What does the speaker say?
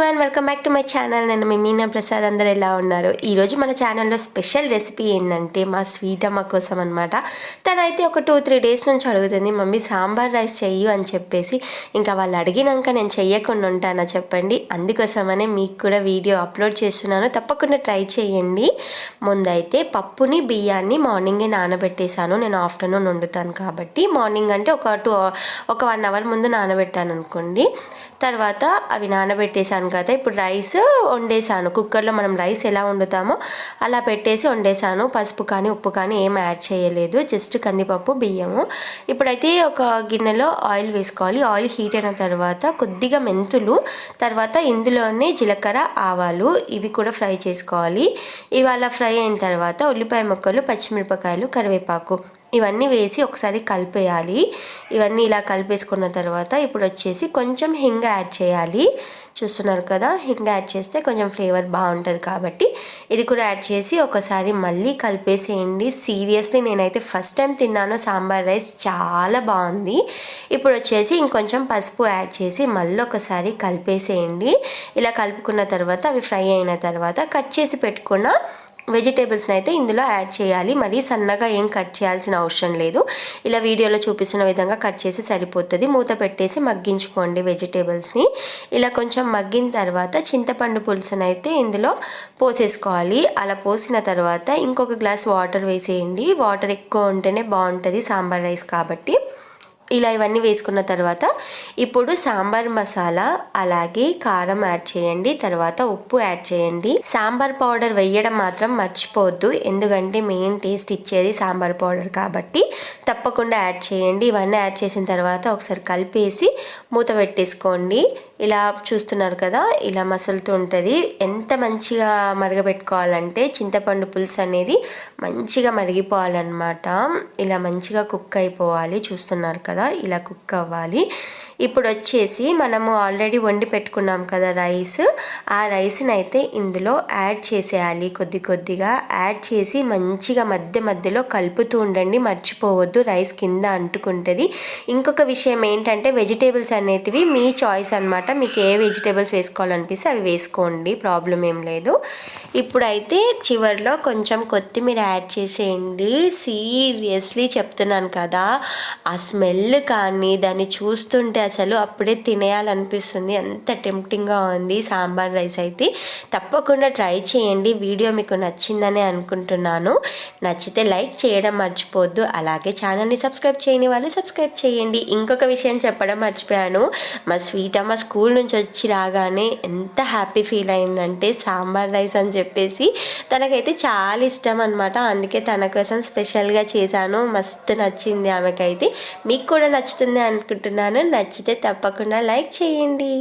One welcome back to my channel నేను మీ మీనా ప్రసాద్. అందరు ఎలా ఉన్నారు? ఈరోజు మన ఛానల్లో స్పెషల్ రెసిపీ ఏంటంటే మా స్వీట్ అమ్మ కోసం అనమాట తనైతే ఒక టూ త్రీ డేస్ నుంచి అడుగుతుంది మమ్మీ సాంబార్ రైస్ చెయ్యు అని చెప్పేసి. ఇంకా వాళ్ళు అడిగినాక నేను చెయ్యకుండా ఉంటానా చెప్పండి. అందుకోసమనే మీకు కూడా వీడియో అప్లోడ్ చేస్తున్నాను. తప్పకుండా ట్రై చేయండి. ముందైతే పప్పుని బియ్యాన్ని మార్నింగే నానబెట్టేశాను. నేను ఆఫ్టర్నూన్ వండుతాను కాబట్టి. మార్నింగ్ అంటే ఒక టూ ఒక వన్ అవర్ ముందు నానబెట్టాను అనుకోండి. తర్వాత అవి నానబెట్టేశాను కదా ఇప్పుడు రైస్ వండేసాను. కుక్కర్లో మనం రైస్ ఎలా వండుతామో అలా పెట్టేసి వండేసాను. పసుపు కానీ ఉప్పు కానీ ఏం యాడ్ చేయలేదు. జస్ట్ కందిపప్పు బియ్యము. ఇప్పుడైతే ఒక గిన్నెలో ఆయిల్ వేసుకోవాలి. ఆయిల్ హీట్ అయిన తర్వాత కొద్దిగా మెంతులు తర్వాత ఇందులోనే జీలకర్ర ఆవాలు ఇవి కూడా ఫ్రై చేసుకోవాలి. ఇవాళ ఫ్రై అయిన తర్వాత ఉల్లిపాయ ముక్కలు పచ్చిమిరపకాయలు కరివేపాకు ఇవన్నీ వేసి ఒకసారి కలిపేయాలి. ఇవన్నీ ఇలా కలిపేసుకున్న తర్వాత ఇప్పుడు వచ్చేసి కొంచెం హింగ యాడ్ చేయాలి. చూస్తున్నారు కదా హింగ యాడ్ చేస్తే కొంచెం ఫ్లేవర్ బాగుంటుంది కాబట్టి ఇది కూడా యాడ్ చేసి ఒకసారి మళ్ళీ కలిపేసేయండి. సీరియస్లీ నేనైతే ఫస్ట్ టైం తిన్నాను. సాంబార్ రైస్ చాలా బాగుంది. ఇప్పుడు వచ్చేసి ఇంకొంచెం పసుపు యాడ్ చేసి మళ్ళీ ఒకసారి కలిపేసేయండి. ఇలా కలుపుకున్న తర్వాత అవి ఫ్రై అయిన తర్వాత కట్ చేసి పెట్టుకున్న వెజిటేబుల్స్ని అయితే ఇందులో యాడ్ చేయాలి. మరీ సన్నగా ఏం కట్ చేయాల్సిన అవసరం లేదు. ఇలా వీడియోలో చూపిస్తున్న విధంగా కట్ చేసి సరిపోతుంది. మూత పెట్టేసి మగ్గించుకోండి వెజిటేబుల్స్ని. ఇలా కొంచెం మగ్గిన తర్వాత చింతపండు పులుసుని అయితే ఇందులో పోసేసుకోవాలి. అలా పోసిన తర్వాత ఇంకొక గ్లాస్ వాటర్ వేసేయండి. వాటర్ ఎక్కువ ఉంటేనే బాగుంటుంది సాంబార్ రైస్ కాబట్టి. ఇలా ఇవన్నీ వేసుకున్న తర్వాత ఇప్పుడు సాంబార్ మసాలా అలాగే కారం యాడ్ చేయండి తర్వాత ఉప్పు యాడ్ చేయండి. సాంబార్ పౌడర్ వేయడం మాత్రం మర్చిపోవద్దు ఎందుకంటే మెయిన్ టేస్ట్ ఇచ్చేది సాంబార్ పౌడర్ కాబట్టి తప్పకుండా యాడ్ చేయండి. ఇవన్నీ యాడ్ చేసిన తర్వాత ఒకసారి కలిపేసి మూత పెట్టేసుకోండి. ఇలా చూస్తున్నారు కదా ఇలా మసులుతూ ఉంటుంది. ఎంత మంచిగా మరగబెట్టుకోవాలంటే చింతపండు పులుసు అనేది మంచిగా మరిగిపోవాలన్నమాట. ఇలా మంచిగా కుక్ అయిపోవాలి చూస్తున్నారు కదా. ఇలా కుక్ అవ్వాలి. ఇప్పుడు వచ్చేసి మనము ఆల్రెడీ వండి పెట్టుకున్నాం కదా రైస్. ఆ రైస్ని అయితే ఇందులో యాడ్ చేసేయాలి. కొద్ది కొద్దిగా యాడ్ చేసి మంచిగా మధ్య మధ్యలో కలుపుతూ ఉండండి. మర్చిపోవద్దు. రైస్ కింద అంటుకుంటుంది. ఇంకొక విషయం ఏంటంటే వెజిటేబుల్స్ అనేటివి మీ చాయిస్ అనమాట మీకు ఏ వెజిటేబుల్స్ వేసుకోవాలనిపిస్తే అవి వేసుకోండి. ప్రాబ్లం ఏం లేదు. ఇప్పుడైతే చివరిలో కొంచెం కొత్తిమీర యాడ్ చేసేయండి. సీరియస్లీ చెప్తున్నాను కదా. ఆ స్మెల్ కానీ దాన్ని చూస్తుంటే అసలు అప్పుడే తినేయాలనిపిస్తుంది. ఎంత టెంప్టింగ్గా ఉంది సాంబార్ రైస్ అయితే. తప్పకుండా ట్రై చేయండి. వీడియో మీకు నచ్చిందని అనుకుంటున్నాను. నచ్చితే లైక్ చేయడం మర్చిపోవద్దు. అలాగే ఛానల్ని సబ్స్క్రైబ్ చేయని వాళ్ళు సబ్స్క్రైబ్ చేయండి. ఇంకొక విషయం చెప్పడం మర్చిపోయాను. మా స్వీట్ అమ్మ స్కూల్ నుంచి వచ్చి రాగానే ఎంత హ్యాపీ ఫీల్ అయిందంటే సాంబార్ రైస్ అని చెప్పేసి తనకైతే చాలా ఇష్టం అనమాట అందుకే తన కోసం స్పెషల్గా చేశాను. మస్తు నచ్చింది ఆమెకైతే. మీకు కూడా నచ్చుతుంది అనుకుంటున్నాను. నచ్చి నచ్చితే తప్పకుండా లైక్ చేయండి.